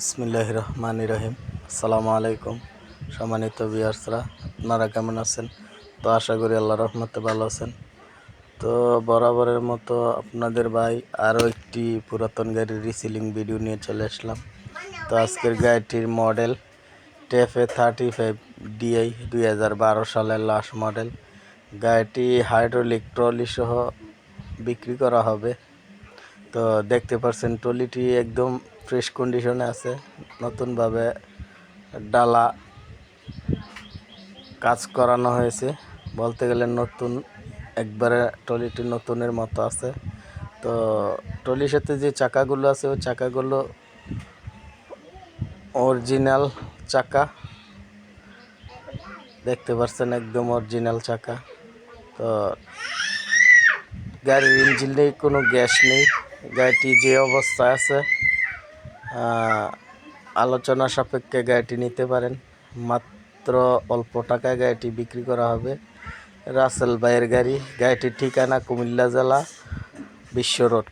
ইসমিল্লাহ রহমান রহিম। আসসালামু আলাইকুম সম্মানিত বিয়ার্সরা আপনারা কেমন আছেন? তো আশা করি আল্লাহ রহমতে ভালো আছেন। তো বরাবরের মতো আপনাদের ভাই আরও একটি পুরাতন গাড়ির রিসিলিং ভিডিও নিয়ে চলে আসলাম। তো আজকের গাড়িটির model TAFE thirty five DI দুই হাজার বারো সালের লাস্ট মডেল গাড়িটি হাইড্রোলিক ট্রলি সহ বিক্রি করা হবে। তো দেখতে পাচ্ছেন ট্রলিটি একদম ফ্রেশ কন্ডিশনে আছে, নতুনভাবে ডালা কাজ করানো হয়েছে। বলতে গেলে নতুন, একবারে ট্রলিটি নতুনের মতো আছে। তো ট্রলির সাথে যে চাকাগুলো আছে, ওই চাকাগুলো অরিজিনাল চাকা। দেখতে পাচ্ছেন একদম অরিজিনাল চাকা। তো গাড়ির ইঞ্জিন কোনো গ্যাস নেই। গাড়িটি যে অবস্থায় আছে আলোচনা সাপেক্ষে গাড়িটি নিতে পারেন। মাত্র অল্প টাকায় গাড়িটি বিক্রি করা হবে। রাসেল ভাইয়ের গাড়ি, গাড়িটির ঠিকানা কুমিল্লা জেলা বিশ্ব রোড।